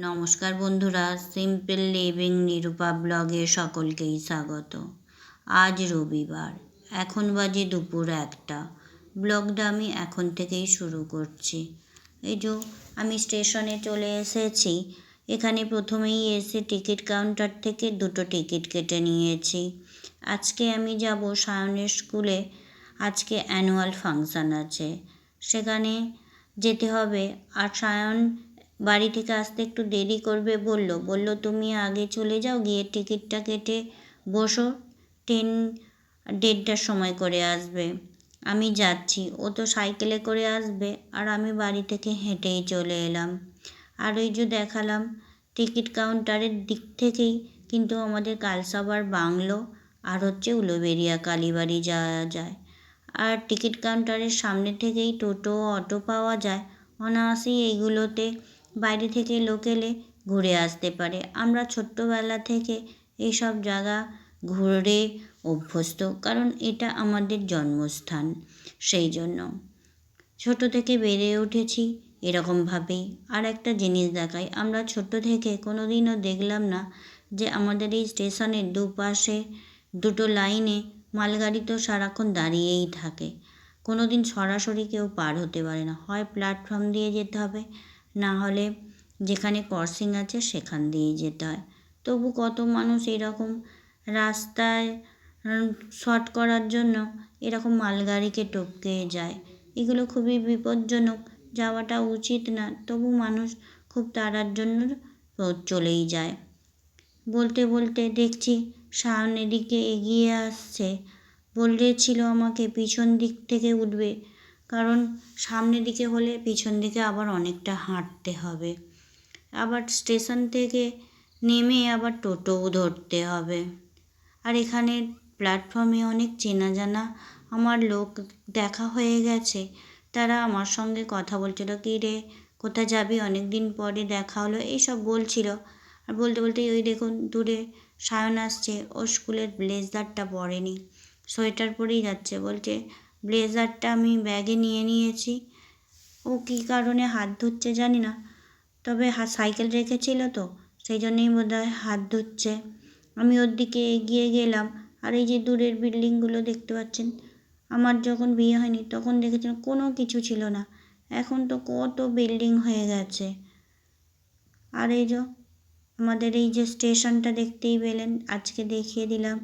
নমস্কার বন্ধুরা simple living Nirupa ব্লগে সকলকেই স্বাগত। আজ রবিবার, এখন বাজে দুপুর একটা। ব্লগটা আমি এখন থেকেই শুরু করছি। এই যে, আমি স্টেশনে চলে এসেছি। এখানে প্রথমেই এসে টিকিট কাউন্টার থেকে দুটো টিকিট কেটে নিয়েছি। আজকে আমি যাব সায়নের স্কুলে। আজকে অ্যানুয়াল ফাংশান আছে। সেখানে যেতে হবে। আর সায়ন বাড়ি থেকে আসতে একটু দেরি করবে বলল। বলল, তুমি আগে চলে যাও, গিয়ে টিকিটটা কেটে বসো। ট্রেন দেড়টার সময় করে আসবে। আমি যাচ্ছি। ও তো সাইকেলে করে আসবে, আর আমি বাড়ি থেকে হেঁটেই চলে এলাম। আর ওই যে দেখালাম, টিকিট কাউন্টারের দিক থেকেই কিন্তু আমাদের কালসাবার বাংলো, আর হচ্ছে উলোবেরিয়া কালীবাড়ি যাওয়া যায়। আর টিকিট কাউন্টারের সামনে থেকেই টোটো, অটো পাওয়া যায়। অনায়াসেই এইগুলোতে বাইরে থেকে লোক এলে ঘুরে আসতে পারে। আমরা ছোট্টবেলা থেকে এইসব জায়গা ঘুরে অভ্যস্ত, কারণ এটা আমাদের জন্মস্থান। সেই জন্য ছোট থেকে বেড়ে উঠেছি এরকমভাবেই আর একটা জিনিস দেখাই, আমরা ছোট থেকে কোনো দিনও দেখলাম না যে আমাদের এই স্টেশনের দুপাশে দুটো লাইনে মালগাড়ি তো সারাক্ষণ দাঁড়িয়েই থাকে। কোনো দিন সরাসরি কেউ পার হতে পারে না। হয় প্ল্যাটফর্ম দিয়ে যেতে হবে না হলে যেখানে ক্রসিং আছে সেখান দিয়ে যেতে হয়। তবু কত মানুষ এরকম রাস্তায় শর্ট করার জন্য এরকম মালগাড়িকে টপকে যায়। এগুলো খুবই বিপজ্জনক, যাওয়াটা উচিত না। তবু মানুষ খুব তাড়ার জন্য চলেই যায়। বলতে বলতে দেখছি সামনের দিকে এগিয়ে আসছে। বলেছিল আমাকে পিছন দিক থেকে উঠবে। কারণ সামনের দিকে হলে পিছন দিকে আবার অনেকটা হাঁটতে হবে। আবার স্টেশন থেকে নেমে আবার টোটোও ধরতে হবে। আর এখানে প্ল্যাটফর্মে অনেক চেনা জানা আমার লোক দেখা হয়ে গেছে। তারা আমার সঙ্গে কথা বলছিল, কী রে, কোথায় যাবি? অনেক দিন পরে দেখা হলো, এইসব বলছিল। আর বলতে বলতে ওই দেখুন, দূরে সায়ন আসছে। ও স্কুলের ব্লেজারটা পরেনি সোয়েটার পরেই যাচ্ছে। বলছে ব্লেজারটা আমি ব্যাগে নিয়ে নিয়েছি। ও কী কারণে হাত ধুচ্ছে জানি না, তবে সাইকেল রেখেছিল তো, সেই জন্যেই বোধ হয় হাত ধুচ্ছে। আমি ওর দিকে এগিয়ে গেলাম, আর এই যে দূরের বিল্ডিংগুলো দেখতে পাচ্ছেন, আমার যখন বিয়ে হয়নি তখন দেখেছিলাম কোনো কিছু ছিল না, এখন তো কত বিল্ডিং হয়ে গেছে। আর এই যে আমাদের এই যে স্টেশনটা দেখতেই পেলেন, আজকে দেখিয়ে দিলাম।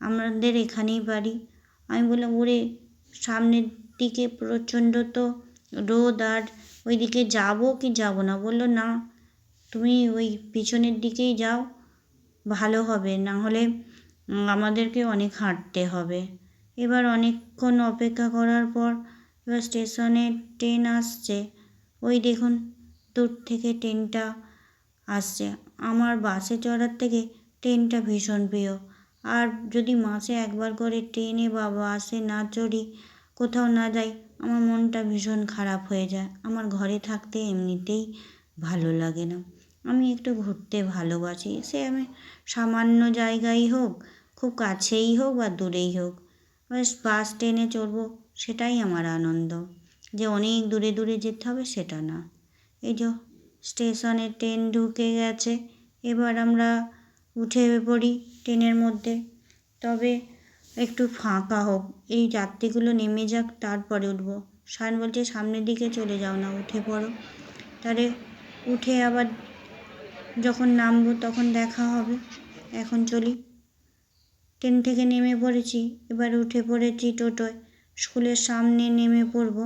আমাদের এখানেই বাড়ি। আমি বললাম, ওরে, সামনের দিকে প্রচণ্ড তো রোদ, আর ওইদিকে যাব কি যাব না? বলল, না, তুমি ওই পিছনের দিকেই যাও, ভালো হবে। না হলে আমাদেরকে অনেক হাঁটতে হবে। এবার অনেকক্ষণ অপেক্ষা করার পর এবার স্টেশনে ট্রেন আসছে। ওই দেখুন, দূর থেকে ট্রেনটা আসছে। আমার বাসে চড়ার থেকে ট্রেনটা ভীষণ প্রিয়। আর যদি মাসে একবার করে ট্রেনে বা বাসে না চড়ি, কোথাও না যাই, আমার মনটা ভীষণ খারাপ হয়ে যায়। আমার ঘরে থাকতে এমনিতেই ভালো লাগে না। আমি একটু ঘুরতে ভালোবাসি। সে আমি সামান্য জায়গায় হোক, খুব কাছেই হোক বা দূরেই হোক বাস বাস ট্রেনে চড়বো, সেটাই আমার আনন্দ। যে অনেক দূরে দূরে যেতে হবে, সেটা না। এই যে স্টেশনে ট্রেন ঢুকে গেছে, এবার আমরা উঠে পড়ি ট্রেনের মধ্যে। তবে একটু ফাঁকা হোক, এই যাত্রীগুলো নেমে যাক, তারপরে উঠবো। সায়ন বলছে, সামনের দিকে চলে যাও না, উঠে পড়ো। তাহলে উঠে আবার যখন নামবো তখন দেখা হবে। এখন চলি। ট্রেন থেকে নেমে পড়েছি, এবার উঠে পড়েছি টোটোয়। স্কুলের সামনে নেমে পড়ব।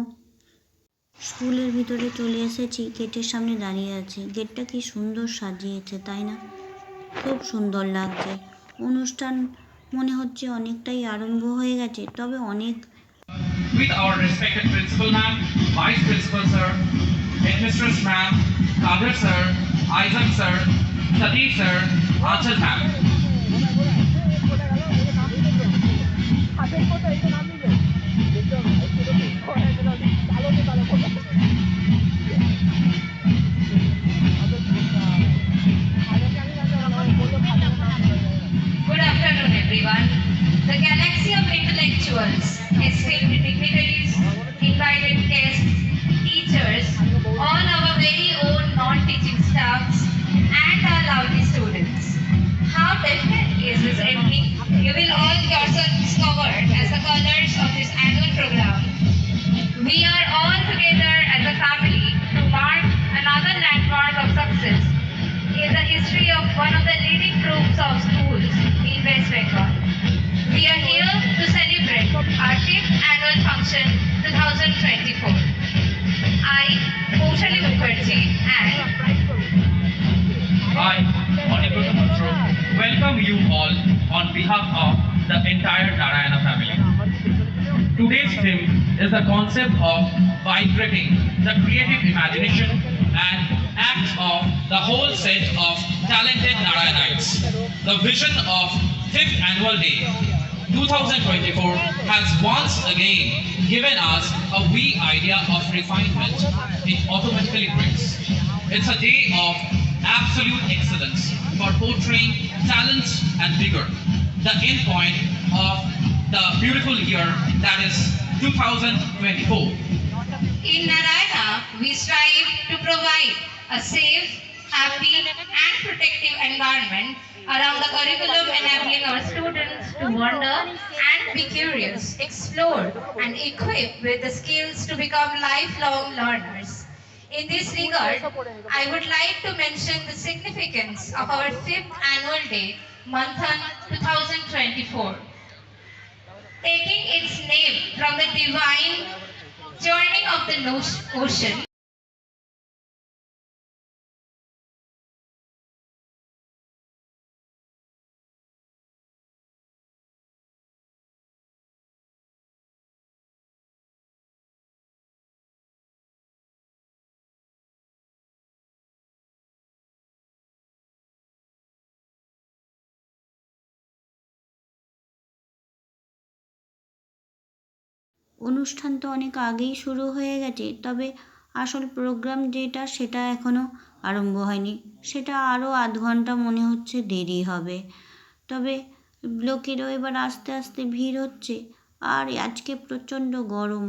স্কুলের ভিতরে চলে এসেছি, গেটের সামনে দাঁড়িয়ে আছি। গেটটা কি সুন্দর সাজিয়েছে, তাই না? খুব সুন্দর লাগছে অনুষ্ঠান মনে হচ্ছে অনেকটাই আরম্ভ হয়ে গেছে তবে অনেক with our respected principal ma'am, vice principal sir, headmistress ma'am, Kadir sir, Isaac sir, Sadiq sir, Achal ma'am. Everyone. The galaxy of intellectuals, esteemed dignitaries, invited guests, teachers, I, Paushali Mukherjee, and I, Honorable Mutro, welcome you all on behalf of the entire Narayana family. Today's theme is the concept of vibrating the creative imagination and acts of the whole set of talented Narayanites. The vision of 5th Annual Day 2024 has once again given us a wee idea of refinement it automatically brings. It's a day of absolute excellence for portraying talent and vigor. The end point of the beautiful year that is 2024. In Narayana, we strive to provide a safe, happy, and protective environment around the curriculum enabling our students to wonder and be curious, explore, and equip with the skills to become lifelong learners. In this regard, I would like to mention the significance of our fifth annual day, Manthan 2024 taking its name from the divine joining of the ocean. অনুষ্ঠান তো অনেক আগেই শুরু হয়ে গেছে, তবে আসল programme যেটা সেটা এখনও আরম্ভ হয়নি। সেটা আরও আধ ঘণ্টা মনে হচ্ছে দেরি হবে। তবে লোকেরও এবার আস্তে আস্তে ভিড় হচ্ছে। আর আজকে প্রচণ্ড গরম,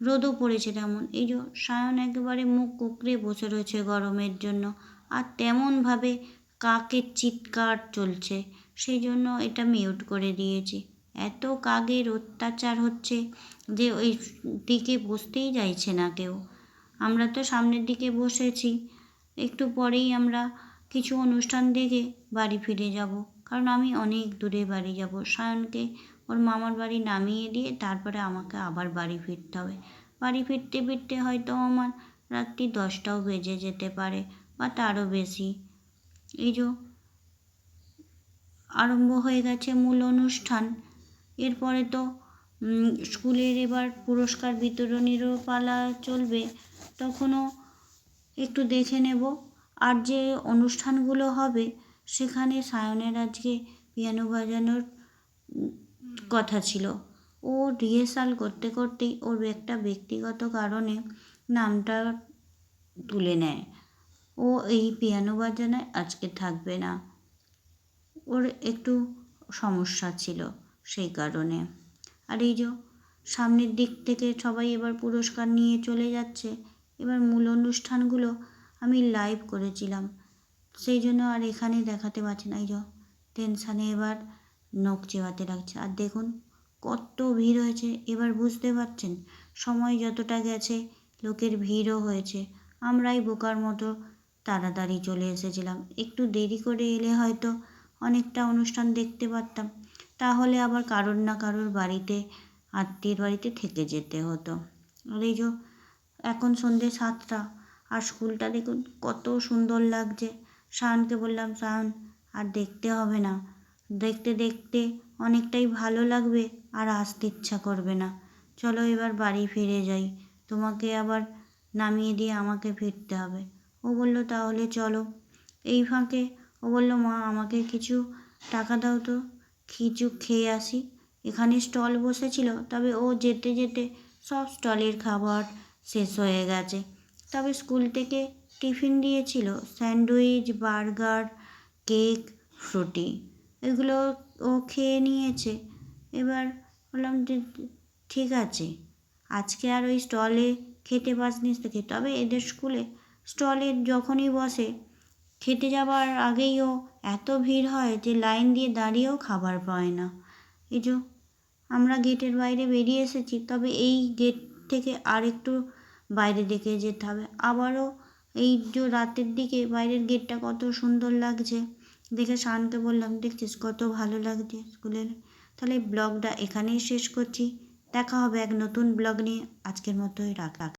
রোদও পড়েছে তেমন। এই যে সায়ন একেবারে মুখ কুকড়ে বসে রয়েছে গরমের জন্য। আর তেমনভাবে কাকের চিৎকার চলছে, সেই জন্য এটা মিউট করে দিয়েছি। এত কাকের অত্যাচার হচ্ছে যে ওই দিকে বসতেই চাইছে না কেউ। আমরা তো সামনের দিকে বসেছি, একটু পরেই আমরা কিছু অনুষ্ঠান দেখে বাড়ি ফিরে যাব। কারণ আমি অনেক দূরে বাড়ি যাব। সায়নকে ওর মামার বাড়ি নামিয়ে দিয়ে তারপরে আমাকে আবার বাড়ি ফিরতে হবে। বাড়ি ফিরতে ফিরতে হয়তো আমার রাত্রি দশটাও বেজে যেতে পারে বা তারও বেশি। এই যে আরম্ভ হয়ে গেছে মূল অনুষ্ঠান। এরপরে তো স্কুলের এবার পুরস্কার বিতরণীরও পালা চলবে, তখনও একটু দেখে নেব। আর যে অনুষ্ঠানগুলো হবে, সেখানে সায়নের আজকে পিয়ানো বাজানোর কথা ছিল। ও রিহার্সাল করতে করতেই ওর একটা ব্যক্তিগত কারণে নামটা তুলে নেয়। ও এই পিয়ানো বাজানায় আজকে থাকবে না। ওর একটু সমস্যা ছিল। সেই কারণে। আর এই যে সামনের দিক থেকে সবাই এবার পুরস্কার নিয়ে চলে যাচ্ছে, এবার মূল অনুষ্ঠানগুলো আমি লাইভ করেছিলাম। সেই জন্য আর এখানে দেখাতে পারছি না, এই যে টেনশানে এবার নখ চেবাতে লাগছে। আর দেখুন কত ভিড় হয়েছে, এবার বুঝতে পারছেন সময় যতটা গেছে, লোকের ভিড়ও হয়েছে। আমরাই বোকার মতো তাড়াতাড়ি চলে এসেছিলাম। একটু দেরি করে এলে হয়তো অনেকটা অনুষ্ঠান দেখতে পারতাম। তাহলে আবার কারোর না কারোর বাড়িতে, আত্মীয়ের বাড়িতে থেকে যেতে হতো। আর এই যে এখন সন্ধে সাতটা, আর স্কুলটা দেখুন কত সুন্দর লাগছে। শায়নকে বললাম শায়ন আর দেখতে হবে না। দেখতে দেখতে অনেকটাই ভালো লাগবে, আর আসতে ইচ্ছা করবে না। চলো এবার বাড়ি ফিরে যাই। তোমাকে আবার নামিয়ে দিয়ে আমাকে ফিরতে হবে। ও বলল, তাহলে চলো। এই ফাঁকে ও বলল, মা, আমাকে কিছু টাকা দাও তো। কিছু খেয়ে আসি। এখানে স্টল বসেছিল, তবে ও যেতে যেতে সব স্টলের খাবার শেষ হয়ে গেছে। তবে স্কুল থেকে টিফিন দিয়েছিল স্যান্ডউইচ, বার্গার, কেক ফ্রুটি এগুলো ও খেয়ে নিয়েছে। এবার বললাম যে, ঠিক আছে, আজকে আর ওই স্টলে খেতে তো খেতে তবে এদের স্কুলে স্টলে যখনই বসে, খেতে যাবার আগেই ও এত ভিড় হয় যে লাইন দিয়ে দাঁড়িয়েও খাবার পায় না। এই যে আমরা গেটের বাইরে বেরিয়ে এসেছি, তবে এই গেট থেকে আর একটু বাইরে দিকে যেতে হবে। আবারও এই যে রাতের দিকে বাইরের গেটটা কত সুন্দর লাগছে। দেখে শানকে বললাম, দেখছিস কত ভালো লাগছে স্কুলের? তাহলে ব্লগটা এখানেই শেষ করছি। দেখা হবে এক নতুন ব্লগ নিয়ে। আজকের মতোই, রাখ রাখ।